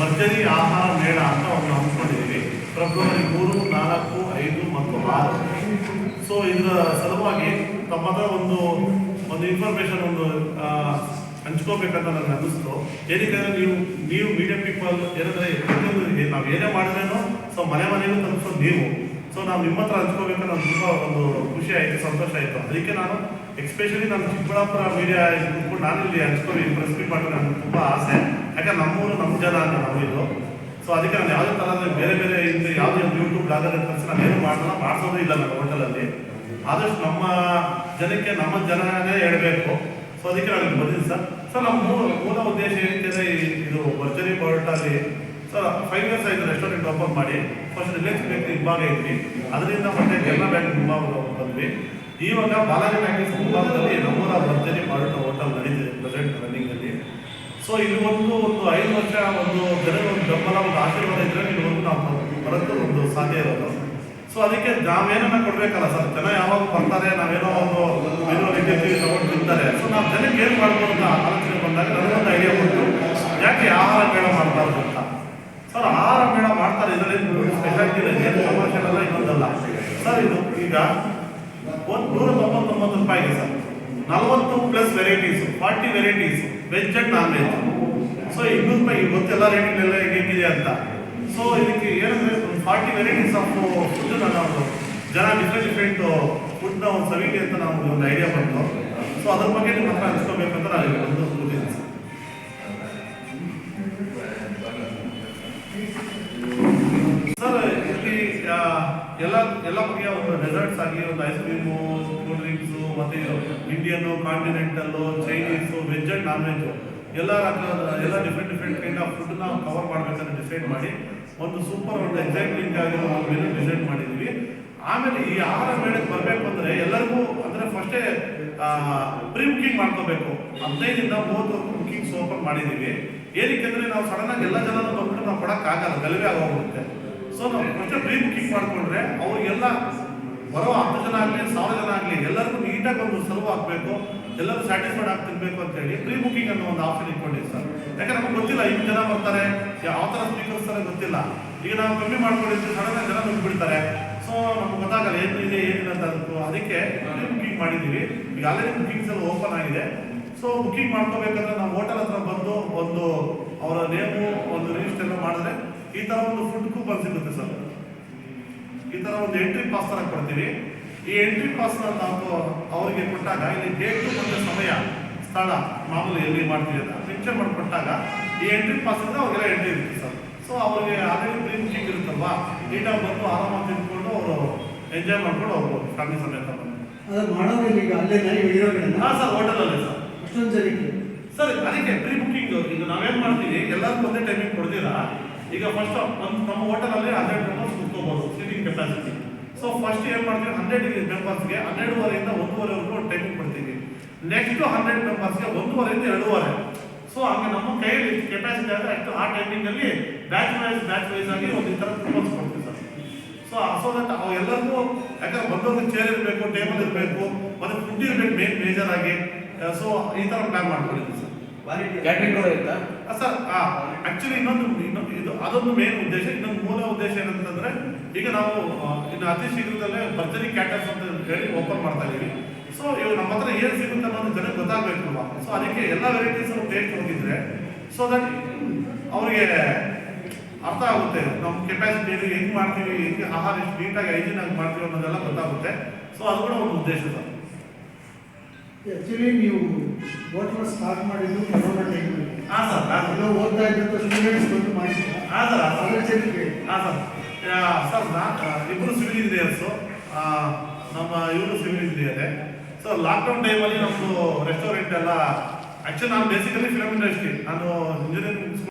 ಭರ್ಜರಿ ಆಹಾರ ಮೇಳ ಅಂತ ಒಂದು ಹಮ್ಮಿಕೊಂಡಿದ್ದೀವಿ ಫೆಬ್ರವರಿ ಮೂರು, ನಾಲ್ಕು, ಐದು ಮತ್ತು ಆರು. ಸೊ ಇದರ ಸಲುವಾಗಿ ತಮ್ಮದ ಒಂದು ಒಂದು ಇನ್ಫಾರ್ಮೇಶನ್ ಒಂದು ಹಂಚ್ಕೋಬೇಕಂತ ನನಗೆ ಅನ್ನಿಸ್ತು. ಏನಕ್ಕೆ ಅಂದ್ರೆ ನೀವು ನೀವು ಮೀಡಿಯಾ ಪೀಪಲ್ ಏನಂದ್ರೆ ನಾವು ಏನೇ ಮಾಡಿದ್ರೇನು ಸೊ ಮನೆ ಮನೆಗೂ ತಲುಪಿಸೋದು ನೀವು. ಸೊ ನಾವು ನಿಮ್ಮ ಹತ್ರ ಹಂಚ್ಕೋಬೇಕಂತ ನಮ್ಗೆ ತುಂಬ ಒಂದು ಖುಷಿ ಆಯಿತು, ಸಂತೋಷ ಆಯಿತು. ಅದಕ್ಕೆ ನಾನು ಎಕ್ಸ್ಪೆಷಲಿ ನಮ್ಮ ಚಿಕ್ಕಬಳ್ಳಾಪುರ ಮೀಡಿಯಾ ಇದ್ಕೊಂಡು ನಾನು ಇಲ್ಲಿ ಹಂಚ್ಕೊಂಡು ಪ್ರೆಸ್ ಮೀಟ್ ಮಾಡೋದು ನನಗೆ ತುಂಬ ಆಸೆ. ಯಾಕಂದ್ರೆ ನಮ್ಮೂರು ನಮ್ಮ ಜನ ಅಂತ ನಾವು ಇದು. ಸೊ ಅದಕ್ಕೆ ನಾನು ಯಾವುದೇ ಥರದ ಬೇರೆ ಬೇರೆ ಇಂದ ಯಾವುದೇ ಯೂಟ್ಯೂಬ್ ಬ್ಲಾಗರ್ ಕೆಲಸ ನಾನು ಏನು ಮಾಡೋಣ ಮಾಡಿಸೋದು ಇಲ್ಲ ನಮ್ಮ ಹೋಟೆಲಲ್ಲಿ ಆದಷ್ಟು ನಮ್ಮ ಜನಕ್ಕೆ ನಮ್ಮ ಜನನೇ ಹೇಳಬೇಕು. ಸೊ ಅದಕ್ಕೆ ನನಗೆ ಬಂದಿದ್ದೀನಿ ಸರ್. ಸರ್ ನಮ್ಮ ಮೂಲ ಮೂಲ ಉದ್ದೇಶ ಏನಂತಂದರೆ ಇದು ಭರ್ಜರಿ ಬರೋಟಲ್ಲಿ ಸರ್ ಫೈವ್ ಇಯರ್ಸ್ ಆಯಿತು ರೆಸ್ಟೋರೆಂಟ್ ಓಪನ್ ಮಾಡಿ. ಫಸ್ಟ್ ರಿಲಯನ್ಸ್ ಬ್ಯಾಂಕ್ ಹಿಂಭಾಗ ಇದ್ವಿ. ಅದರಿಂದ ಮತ್ತೆ ಕೆನರಾ ಬ್ಯಾಂಕ್ ಹಿಂಭಾಗ ಬಂದ್ವಿ ಇವಾಗ ಬಾಲಾಜಿ ಪ್ಯಾಕೇಜ್ ಮುಂಭಾಗದಲ್ಲಿ ನಮ್ಮೂರ ಭರ್ಜರಿ ಪರೋಟ ಹೋಟೆಲ್ ನಡೀತಿದೆ ಪ್ರೆಸೆಂಟ್ ರನ್ನಿಂಗಲ್ಲಿ ಸೊ ಇಲ್ಲಿ ಒಂದು ಒಂದು ಐದು ವರ್ಷ ಒಂದು ಜನರ ಒಂದು ಬೆಂಬಲ, ಒಂದು ಆಶೀರ್ವಾದ ಇದ್ರೆ ಇಲ್ಲಿವರೆಗೂ ನಾವು ಬರೋದು ಒಂದು ಸಾಧ್ಯ ಇರೋದು. ಸೊ ಅದಕ್ಕೆ ನಾವೇನನ್ನ ಕೊಡ್ಬೇಕಲ್ಲ ಸರ್? ಜನ ಯಾವಾಗ ಬರ್ತಾರೆ? ನಾವೇನೋ ಒಂದು ಮೆನು ರೀತಿಯಲ್ಲಿ ತಗೊಂಡು ತಿಂತಾರೆ. ಸೊ ನಾವು ಜನಕ್ಕೆ ಏನು ಮಾಡ್ಬೋದು ಅಂತ ಆಲೋಚನೆ ಬಂದಾಗ ನನಗೊಂದು ಐಡಿಯಾ ಬಂತು. ಯಾಕೆ ಆಹಾರ ಮೇಳ ಮಾಡ್ಬಾರ್ದು ಅಂತ? ಸರ್, ಆಹಾರ ಮೇಳ ಮಾಡ್ತಾರೆ. ಇದರಲ್ಲಿ ಸ್ಪೆಷಾಲಿಟಿ ಇದೆ ಏನು ಅಲ್ಲ ಇನ್ನೊಂದಲ್ಲ. ಸರ್, ಇದು ಈಗ ಒಂದು ನೂರ ತೊಂಬತ್ತೊಂಬತ್ತು ರೂಪಾಯಿಗೆ ಸರ್. ನಲವತ್ತು plus varieties forty varieties veg and non veg so ಇನ್ನೂರು ರೂಪಾಯಿ ಗೊತ್ತೆಲ್ಲ ರೇಟಿಂಗ್ಲೆಲ್ಲ ಹೇಗಿದೆ ಅಂತ. ಸೊ ಇದಕ್ಕೆ ಏನಂದ್ರೆ ಫಾರ್ಟಿ ವೆರೈಟೀಸ್ ಆಫ್ ಫುಡ್ ನಾವು ಜನ ಡಿಫ್ರೆಂಟ್ ಡಿಫ್ರೆಂಟ್ ಫುಡ್ನ ಒಂದು ಸವಿಗೆ ಅಂತ ನಾವು ಒಂದು ಐಡಿಯಾ ಬಂತು. ಸೊ ಅದ್ರ ಬಗ್ಗೆ ನಿಮ್ಮ ಹತ್ರ ಹಂಚ್ಕೋಬೇಕಂತ ನಾನು ಒಂದು ಎಲ್ಲ ಎಲ್ಲ ಬಗೆಯ ಒಂದು ಡೆಸರ್ಟ್ಸ್ ಆಗಲಿ, ಒಂದು ಐಸ್ ಕ್ರೀಮು ಕೂಲ್ ಡ್ರಿಂಕ್ಸು ಮತ್ತು Indian continental Chinese veg and non veg ಎಲ್ಲ ಎಲ್ಲ ಡಿಫ್ರೆಂಟ್ ಡಿಫ್ರೆಂಟ್ ಕೈಂಡ್ ಆಫ್ ಫುಡ್ನ ಕವರ್ ಮಾಡಬೇಕಂತ ಡಿಸೈಡ್ ಮಾಡಿ, ಒಂದು ಸೂಪರ್ ಒಂದು ಎಕ್ಸೈಟ್ಮೆಂಟ್ ಆಗಿರೋ ಒಂದು ಮೆನು ಡಿಸೈಡ್ ಮಾಡಿದ್ವಿ ಆಮೇಲೆ ಈ ಆಹಾರ ಮೇಳಕ್ಕೆ ಬರಬೇಕು ಅಂದರೆ ಎಲ್ಲರಿಗೂ ಅಂದರೆ ಫಸ್ಟೇ ಪ್ರೀ ಬುಕಿಂಗ್ ಮಾಡ್ಕೋಬೇಕು. ಹದಿನೈದಿಂದ ಮೂವತ್ತು ಬುಕಿಂಗ್ಸ್ ಓಪನ್ ಮಾಡಿದ್ದೀವಿ. ಏನಕ್ಕೆ ಅಂದರೆ ನಾವು ಸಡನ್ನಾಗಿ ಎಲ್ಲ ಜನರು ಬಂದ್ಬಿಟ್ಟು ನಾವು ಕೊಡೋಕ್ಕಾಗಲ್ಲ, ಗಲಭೆ ಆಗೋಗುತ್ತೆ ಸೊ ನಾವು ಫಸ್ಟ್ ಪ್ರೀ ಬುಕ್ಕಿಂಗ್ ಮಾಡಿಕೊಂಡ್ರೆ ಅವರಿಗೆಲ್ಲ ಬರೋ ಹತ್ತು ಜನ ಆಗಲಿ, ಸಾವಿರ ಜನ ಆಗಲಿ, ಎಲ್ಲರಿಗೂ ನೀಟಾಗಿ ಒಂದು ಸರ್ವ್ ಆಗಬೇಕು ಎಲ್ಲರೂ ಸ್ಯಾಟಿಸ್ಫೈಡ್ ಆಗಿ ತಿನ್ಬೇಕು ಅಂತ ಹೇಳಿ ಪ್ರೀ ಬುಕ್ಕಿಂಗ್ ಅನ್ನೋ ಒಂದು ಆಪ್ಷನ್ ಇಟ್ಕೊಂಡಿವಿ ಸರ್ ಯಾಕಂದ್ರೆ ನಮ್ಗೆ ಗೊತ್ತಿಲ್ಲ, ಐದು ಜನ ಬರ್ತಾರೆ ಯಾವ ಥರ ಸ್ಪೀಕರ್ಸ್ ತರ ಗೊತ್ತಿಲ್ಲ. ಈಗ ನಾವು ಕಮ್ಮಿ ಮಾಡ್ಕೊಂಡಿದ್ದು ಸಡನ್ ಜನ ಬಿಡ್ತಾರೆ ಸೊ ನಮ್ಗೆ ಗೊತ್ತಾಗಲ್ಲ ಏನಿದೆ ಏನಿಲ್ಲ ಅಂತ ಅದಕ್ಕೂ. ಪ್ರೀ ಬುಕ್ಕಿಂಗ್ ಮಾಡಿದ್ದೀವಿ. ಈಗ ಆಲ್ರೆಡಿ ಬುಕ್ಕಿಂಗ್ಸ್ ಎಲ್ಲ ಓಪನ್ ಆಗಿದೆ. ಸೊ ಬುಕಿಂಗ್ ಮಾಡ್ಕೋಬೇಕಂದ್ರೆ ನಾವು ಹೋಟೆಲ್ ಹತ್ರ ಬಂದು, ಒಂದು ಅವರ ನೇಮು ಒಂದು ರಿಜಿಸ್ಟರ್ ಮಾಡಿದ್ರೆ ಈ ತರ ಒಂದು ಫುಡ್ ಕೂಪನ್ ಸಿಗುತ್ತೆ ಸರ್. ಈ ತರ ಒಂದು ಎಂಟ್ರಿ ಪಾಸ್ ತರ ಕೊಡ್ತೀವಿ. ಈ ಎಂಟ್ರಿ ಪಾಸ್ ನಾವು ಅವರಿಗೆ ಕೊಟ್ಟಾಗ ಇಲ್ಲಿ ಡೇಟು ಮತ್ತೆ ಸಮಯ ಸ್ಥಳ ಮಾಮೂಲಿ ಎಲ್ಲಿ ಮಾಡ್ತೀವಿ ಅಂತ ಪಿಕ್ಚರ್ ಮಾಡಿಕೊಟ್ಟಾಗ ಈ ಎಂಟ್ರಿ ಪಾಸ್ ಇಂದ ಅವ್ರಿಗೆಲ್ಲ ಎಂಟ್ರಿ ಇರುತ್ತೆ ಸರ್. ಸೊ ಅವ್ರಿಗೆ ಅದೇ ಪ್ರೀ ಚೇಂಜ್ ಇರುತ್ತಲ್ವಾ? ನೀಟಾಗಿ ಬಂದು ಆರಾಮಾಗಿ ತಿಂದ್ಕೊಂಡು ಅವರು ಎಂಜಾಯ್ ಮಾಡ್ಕೊಂಡು ಅವರು ಫ್ಯಾಮಿಲಿ ಸಮೇತ ಬಂದು. ಹಾಂ ಸರ್ ಹೋಟೆಲಲ್ಲಿ ಸರ್. ಅಷ್ಟೊಂದು ಜನಕ್ಕೆ? ಸರ್ ಅದಕ್ಕೆ ಪ್ರೀ ಬುಕ್ಕಿಂಗ್ ಈಗ ನಾವೇನ್ ಮಾಡ್ತೀವಿ? ಎಲ್ಲರೂ ಒಂದೇ ಟೈಮಿಂಗ್ ಕೊಡ್ತೀರಾ? ಈಗ ಫಸ್ಟ್ ನಮ್ಮ ನಮ್ಮ ಹೋಟೆಲಲ್ಲಿ ಹಂಡ್ರೆಡ್ ಮೆಂಬರ್ಸ್ ಕುತ್ಕೋಬಹುದು ಸೀಟಿಂಗ್ ಕೆಪಾಸಿಟಿ ಸೊ ಫಸ್ಟ್ ಏನ್ ಮಾಡ್ತೀವಿ ಹಂಡ್ರೆಡ್ ಮೆಂಬರ್ಸ್ಗೆ ಹನ್ನೆರಡುವರೆಯಿಂದ ಒಂದೂವರೆವರೆಗೂ ಟೈಮಿಂಗ್ ಕೊಡ್ತೀವಿ. ನೆಕ್ಸ್ಟ್ ಹಂಡ್ರೆಡ್ ಮೆಂಬರ್ಸ್ಗೆ ಒಂದೂವರೆಯಿಂದ ಎರಡೂವರೆ. ಸೊ ಹಂಗೆ ನಮ್ಮ ಕೈಯಲ್ಲಿ ಕೆಪಾಸಿಟಿ ಆದರೆ ಅಷ್ಟು ಆ ಟೈಮಿಂಗಲ್ಲಿ ಬ್ಯಾಚ್ ವೈಸ್ ಬ್ಯಾಚ್ ವೈಸ್ ಆಗಿ ಒಂದು ಈ ಥರ ಕೊಡ್ತೀವಿ ಸರ್. ಸೊ ಸೊ ದಟ್ ಎಲ್ಲರಿಗೂ, ಯಾಕಂದ್ರೆ ಒಂದೊಂದು ಚೇರ್ ಇರಬೇಕು ಟೇಬಲ್ ಇರಬೇಕು, ಮತ್ತು ಫುಡ್ ಇರಬೇಕು ಮೇನ್ ಮೇಜರ್ ಆಗಿ. ಸೊ ಈ ಥರ ಪ್ಲಾನ್ ಸರ್ ಕ್ಯಾಟ್ರಿಂಗ್ ಕೂಡ ಸರ್ ಆಕ್ಚುಲಿ ಇನ್ನೊಂದು ಇನ್ನೊಂದು ಇದು ಅದೊಂದು ಮೇನ್ ಉದ್ದೇಶ ಇನ್ನೊಂದು ಮೂಲ ಉದ್ದೇಶ ಏನಂತಂದ್ರೆ ಈಗ ನಾವು ಇನ್ನು ಅತಿ ಶೀಘ್ರದಲ್ಲೇ ಭರ್ಜರಿ ಕ್ಯಾಟರ್ಸ್ ಅಂತ ಹೇಳಿ ಓಪನ್ ಮಾಡ್ತಾ ಇದೀವಿ. ಸೊ ಇವಾಗ ನಮ್ಮ ಹತ್ರ ಏನು ಸಿಗುತ್ತೆ ಅನ್ನೋದು ಜನಕ್ಕೆ ಗೊತ್ತಾಗಬೇಕಲ್ವಾ? ಸೊ ಅದಕ್ಕೆ ಎಲ್ಲ ವೆರೈಟೀಸ್ ಟೇಸ್ಟ್ ಹೋಗಿದ್ರೆ ಸೊ ದಟ್ ಅವರಿಗೆ ಅರ್ಥ ಆಗುತ್ತೆ. ನಮ್ಮ ಕೆಪಾಸಿಟಿ ಏನು ಹೆಂಗ್ ಮಾಡ್ತೀವಿ ಹೆಂಗೆ ಆಹಾರ ಎಷ್ಟು ನೀಟಾಗಿ ಐಜಿನ್ ಆಗಿ ಮಾಡ್ತೀವಿ ಅನ್ನೋದೆಲ್ಲ ಗೊತ್ತಾಗುತ್ತೆ. ಸೊ ಅದು ಕೂಡ ಒಂದು ಉದ್ದೇಶ ಸರ್. ಆಕ್ಚುಲಿ ನೀವು ಹೋಟ್ಲ ಸ್ಟಾರ್ಟ್ ಮಾಡಿದ್ದು ಕೊರೋನಾ ಟೈಮಲ್ಲಿ ಹಾಂ ಸರ್ ನಾನು ಓದ್ತಾ ಇದ್ದಂಥ ಸ್ಟೂಡೆಂಟ್ಸ್ ಬಂದು ಮಾಡಿದ್ರು ಹಾಂ ಸರ್ ಅದ್ರ ಹಾಂ ಸರ್. ಸರ್ ನಾ ಇಬ್ಬರು ಸಿವಿಲ್ ಇಂಜಿನಿಯರ್ಸು ನಮ್ಮ ಇವರು ಸಿವಿಲ್ ಇಂಜಿನಿಯರೇ ಸೊ ಲಾಕ್ಡೌನ್ ಟೈಮಲ್ಲಿ ನಮ್ಮದು ರೆಸ್ಟೋರೆಂಟ್ ಎಲ್ಲ ಆ್ಯಕ್ಚುಲಿ ನಾನು ಬೇಸಿಕಲಿ ಫಿಲಮ್ ಇಂಡಸ್ಟ್ರಿ ನಾನು ಇಂಜಿನಿಯರಿಂಗ್